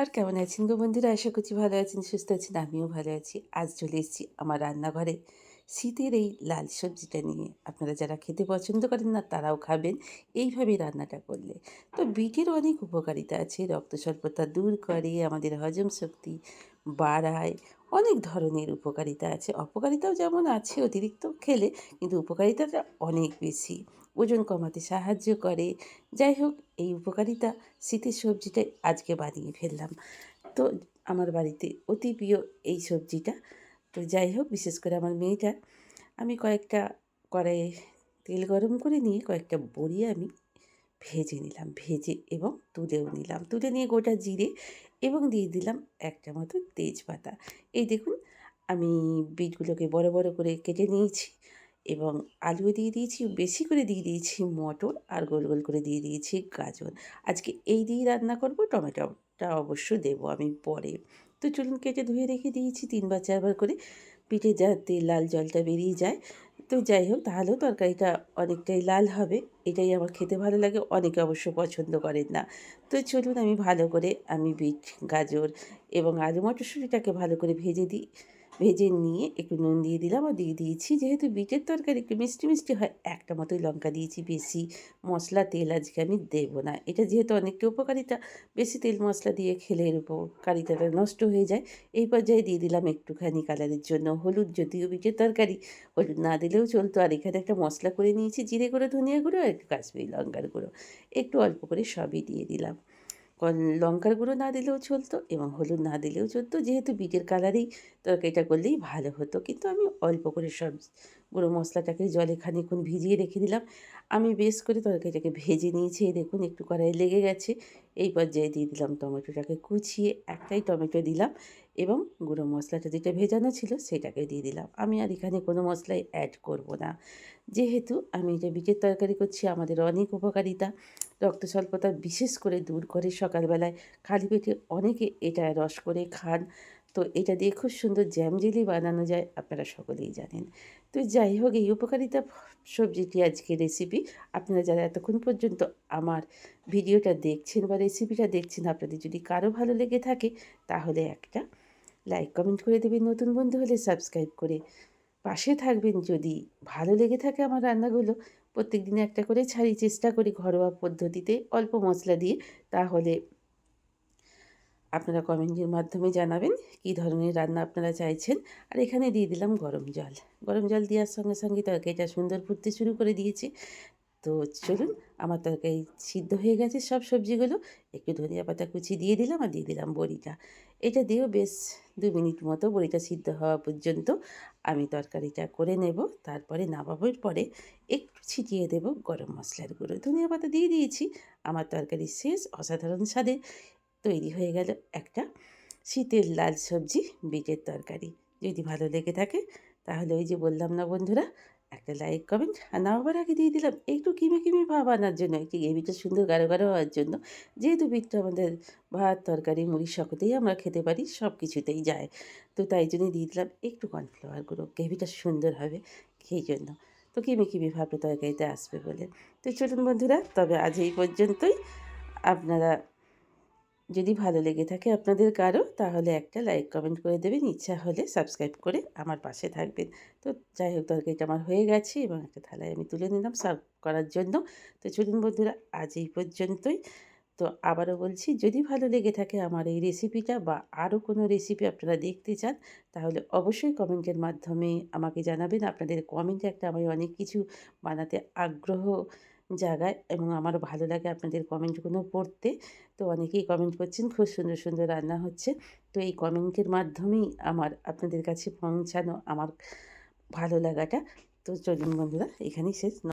নমস্কার। কেমন আছেন গো বন্ধুরা? আশা করছি ভালো আছেন, সুস্থ আছেন, আমিও ভালো আছি। আজ চলে এসেছি আমার রান্নাঘরে শীতের এই লাল সবজিটা নিয়ে। আপনারা যারা খেতে পছন্দ করেন না, তারাও খাবেন। এইভাবে রান্নাটা করলে। তো বিটের অনেক উপকারিতা আছে। রক্ত স্বল্পতা দূর করে, আমাদের হজম শক্তি বাড়ায়। অনেক ধরনের উপকারিতা আছে। অপকারিতাও যেমন আছে অতিরিক্ত খেলে, কিন্তু উপকারিতাটা অনেক বেশি। ওজন কমাতে সাহায্য করে। যাই হোক, এই উপকারিতা শীতের সবজিটাই আজকে বানিয়ে ফেললাম। তো আমার বাড়িতে অতি প্রিয় এই সবজিটা। তো যাই হোক, বিশেষ করে আমার মেয়েটা। আমি কয়েকটা কড়াইয়ে তেল গরম করে নিয়ে কয়েকটা বড়ি আমি ভেজে নিলাম। ভেজে এবং তুলেও নিলাম। তুলে নিয়ে গোটা জিরে এবং দিয়ে দিলাম একটা মতো তেজপাতা। এই দেখুন, আমি বিটগুলোকে বড় বড় করে কেটে নিয়েছি। এবং আলু দিয়ে দিয়েছি, বেশি করে দিয়ে দিয়েছি মটর আর গোল গোল করে দিয়ে দিয়েছি গাজর। আজকে এই দিয়েই রান্না করব, টমেটোটা অবশ্য দেবো আমি পরে। তো চলুন কেটে ধুয়ে রেখে দিয়েছি তিনবার, চারবার করে। পিঠে যাতে লাল জলটা বেরিয়ে যায়। তো যাই হোক, তাহলেও তরকারিটা অনেকটাই লাল হবে। এটাই আমার খেতে ভালো লাগে, অনেকে অবশ্য পছন্দ করেন না। তো চলুন আমি ভালো করে আমি বিট, গাজর এবং আলু মটরশুঁটিটাকে ভালো করে ভেজে দিই। ভেজে নিয়ে একটু নুন দিয়ে দিলাম আর দিয়ে দিয়েছি যেহেতু বিটের তরকারি একটু মিষ্টি মিষ্টি হয়, একটা মতোই লঙ্কা দিয়েছি বেশি মশলা তেল আজকে আমি দেবো না। এটা যেহেতু অনেকটা উপকারিতা, বেশি তেল মশলা দিয়ে খেলে এর উপকারিতাটা নষ্ট হয়ে যায়। এই পর্যায়ে দিয়ে দিলাম একটুখানি কালারের জন্য হলুদ যদিও বিটের তরকারি, হলুদ না দিলেও চলতো। আর এখানে একটা মশলা করে নিয়েছি, জিরে গুঁড়ো, ধনিয়া গুঁড়ো আর একটু কাশ্মীরি লঙ্কার গুঁড়ো। একটু অল্প করে সবই দিয়ে দিলাম। লঙ্কার গুঁড়ো না দিলেও চলতো এবং হলুদ না দিলেও চলতো। যেহেতু বিটের কালারেই তরকারিটা করলেই ভালো হতো। কিন্তু আমি অল্প করে সব গুঁড়ো মশলাটাকে জলে খানিক্ষণ ভিজিয়ে রেখে দিলাম। আমি বেশ করে তরকারিটাকে ভেজে নিয়েছি। দেখুন, একটু কড়াই লেগে গেছে। এই পর্যায়ে দিয়ে দিলাম টমেটোটাকে কুচিয়ে একটাই টমেটো দিলাম এবং গুঁড়ো মশলাটা যেটা ভেজানো ছিল সেটাকে দিয়ে দিলাম। আমি আর এখানে কোনো মশলাই অ্যাড করব না। যেহেতু আমি এটা বিটের তরকারি করছি, আমাদের অনেক উপকারিতা। রক্ত স্বল্পতা বিশেষ করে দূর করে সকালবেলায় খালি পেটে অনেকে এটা রস করে খান। তো এটা দিয়ে খুব সুন্দর জ্যাম জেলি বানানো যায়, আপনারা সকলেই জানেন। তো যাই হোক, এই উপকারিতা সবজিটি আজকে রেসিপি আপনারা যারা এতক্ষণ পর্যন্ত আমার ভিডিওটা দেখছেন বা রেসিপিটা দেখছেন, আপনাদের যদি কারও ভালো লেগে থাকে, তাহলে একটা লাইক কমেন্ট করে দেবেন। নতুন বন্ধু হলে সাবস্ক্রাইব করে পাশে থাকবেন। যদি ভালো লেগে থাকে আমার রান্নাগুলো প্রত্যেক দিনে একটা করে ছাড়ি চেষ্টা করি ঘরোয়া পদ্ধতিতে অল্প মশলা দিয়ে। তাহলে আপনারা কমেন্টের মাধ্যমে জানাবেন কী ধরনের রান্না আপনারা চাইছেন। আর এখানে দিয়ে দিলাম গরম জল। গরম জল দেওয়ার সঙ্গে সঙ্গে তরকারিটা সুন্দর ফুটতে শুরু করে দিয়েছি। তো চলুন আমার তরকারি সিদ্ধ হয়ে গেছে সব সবজিগুলো। একটু ধনিয়া পাতা কুচি দিয়ে দিলাম আর দিয়ে দিলাম বড়িটা। এটা দিয়েও বেশ দু মিনিট মতো বড়িটা সিদ্ধ হওয়া পর্যন্ত আমি তরকারিটা করে নেব। তারপরে নামাবার পরে একটু ছিটিয়ে দেব গরম মশলার গুঁড়ো। ধনিয়া পাতা দিয়ে দিয়েছি আমার তরকারি শেষ অসাধারণ স্বাদে তৈরি হয়ে গেল একটা শীতের লাল সবজি বিটের তরকারি। যদি ভালো লেগে থাকে তাহলে ওই যে বললাম না বন্ধুরা একটা লাইক কমেন্ট আর নামাবার আগে দিয়ে দিলাম একটু কিমে কিমে ভাব আনার জন্য, একটু গ্রেভিটা সুন্দর গাঢ় গাঢ় হওয়ার জন্য। যেহেতু বিটটা আমাদের ভাত, তরকারি, মুড়ি সকতেই আমরা খেতে পারি সব কিছুতেই যায়। তো তাই জন্য দিয়ে দিলাম একটু কর্নফ্লাওয়ার গুঁড়ো গ্রেভিটা সুন্দর হবে সেই জন্য। তো কিমে কিমে ভাবটা তরকারিতে আসবে বলে। তো চলুন বন্ধুরা, তবে আজ এই পর্যন্তই। আপনারা যদি ভালো লেগে থাকে আপনাদের কারও, তাহলে একটা লাইক কমেন্ট করে দেবেন। ইচ্ছা হলে সাবস্ক্রাইব করে আমার পাশে থাকবেন। তো যাই হোক তরকারিটা আমার হয়ে গেছে এবং একটা থালায় আমি তুলে নিলাম সার্ভ করার জন্য। তো চলুন বন্ধুরা, আজ এই পর্যন্তই। তো আবারও বলছি, যদি ভালো লেগে থাকে আমার এই রেসিপিটা বা আরও কোনো রেসিপি আপনারা দেখতে চান, তাহলে অবশ্যই কমেন্টের মাধ্যমে আমাকে জানাবেন। আপনাদের কমেন্টে একটা আমি অনেক কিছু বানাতে আগ্রহ জায়গায় এবং আমারও ভালো লাগে আপনাদের কমেন্টগুলো পড়তে। তো অনেকেই কমেন্ট করছেন, খুব সুন্দর সুন্দর রান্না হচ্ছে। তো এই কমেন্টের মাধ্যমেই আমার, আপনাদের কাছে পৌঁছানো আমার ভালো লাগাটা। তো চলুন বন্ধুরা, এখানেই শেষ।